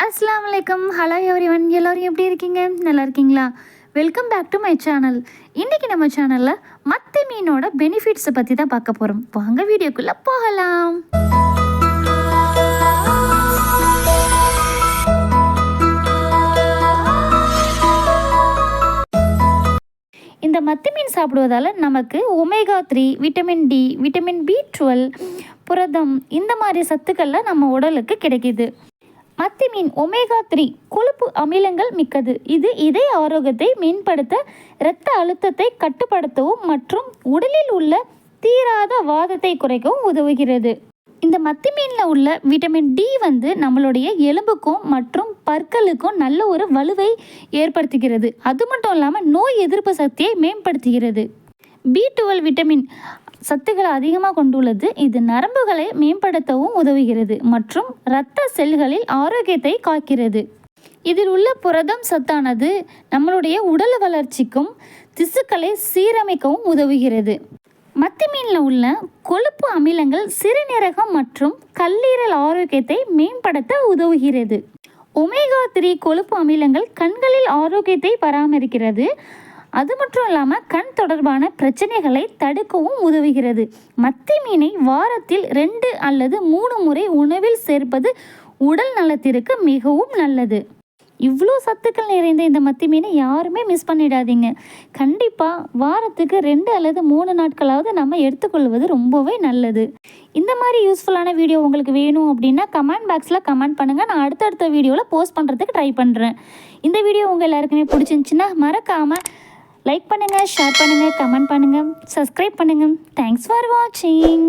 அஸ்லாம் வலைக்கம் hello everyone எல்லோரும் எப்படி இருக்கீங்க? நல்லா இருக்கீங்களா? Welcome back to my channel இன்றைக்கி நம்ம சேனலில் மத்தி மீனோட பெனிஃபிட்ஸை பற்றி தான் பார்க்க போகிறோம் வாங்க வீடியோக்குள்ளே போகலாம். இந்த மத்தி மீன் சாப்பிடுவதால் நமக்கு omega three vitamin D vitamin B twelve புரதம் இந்த மாதிரி சத்துக்கள்லாம் நம்ம உடலுக்கு கிடைக்கிது. மத்தி மீன் ஒமேகா த்ரீ கொழுப்பு அமிலங்கள் மிக்கது. இது இதய ஆரோக்கியத்தை மேம்படுத்த இரத்த அழுத்தத்தை கட்டுப்படுத்தவும் மற்றும் உடலில் உள்ள தீராத வாதத்தை குறைக்கவும் உதவுகிறது. இந்த மத்தி மீனில் உள்ள விட்டமின் டி வந்து நம்மளுடைய எலும்புக்கும் மற்றும் பற்களுக்கும் நல்ல ஒரு வலுவை ஏற்படுத்துகிறது. அது மட்டும் இல்லாமல் நோய் எதிர்ப்பு சக்தியை மேம்படுத்துகிறது. பி டுவெல் விட்டமின் சத்துக்களை அதிகமாக கொண்டுள்ளது. இது நரம்புகளை மேம்படுத்தவும் உதவுகிறது மற்றும் இரத்த செல்களில் ஆரோக்கியத்தை காக்கிறது. இதில் உள்ள புரதம் சத்தானது நம்மளுடைய உடல் வளர்ச்சிக்கும் திசுக்களை சீரமைக்கவும் உதவுகிறது. மத்தி மீனில் உள்ள கொழுப்பு அமிலங்கள் சிறுநீரகம் மற்றும் கல்லீரல் ஆரோக்கியத்தை மேம்படுத்த உதவுகிறது. ஒமேகா த்ரீ கொழுப்பு அமிலங்கள் கண்களில் ஆரோக்கியத்தை பராமரிக்கிறது. அது மட்டும் இல்லாமல் கண் தொடர்பான பிரச்சனைகளை தடுக்கவும் உதவுகிறது. மத்தி மீனை வாரத்தில் ரெண்டு அல்லது மூணு முறை உணவில் சேர்ப்பது உடல் நலத்திற்கு மிகவும் நல்லது. இவ்வளோ சத்துக்கள் நிறைந்த இந்த மத்தி மீனை யாருமே மிஸ் பண்ணிடாதீங்க. கண்டிப்பாக வாரத்துக்கு ரெண்டு அல்லது மூணு நாட்களாவது நம்ம எடுத்துக்கொள்வது ரொம்பவே நல்லது. இந்த மாதிரி யூஸ்ஃபுல்லான வீடியோ உங்களுக்கு வேணும் அப்படின்னா கமெண்ட் பாக்ஸில் கமெண்ட் பண்ணுங்கள் நான் அடுத்தடுத்த வீடியோவில் போஸ்ட் பண்ணுறதுக்கு ட்ரை பண்ணுறேன் இந்த வீடியோ உங்கள் எல்லாருக்குமே பிடிச்சிருந்துச்சின்னா மறக்காமல் லைக் பண்ணுங்கள் ஷேர் பண்ணுங்கள் கமெண்ட் பண்ணுங்கள் சப்ஸ்கிரைப் பண்ணுங்கள் தேங்க்ஸ் ஃபார் வாட்சிங்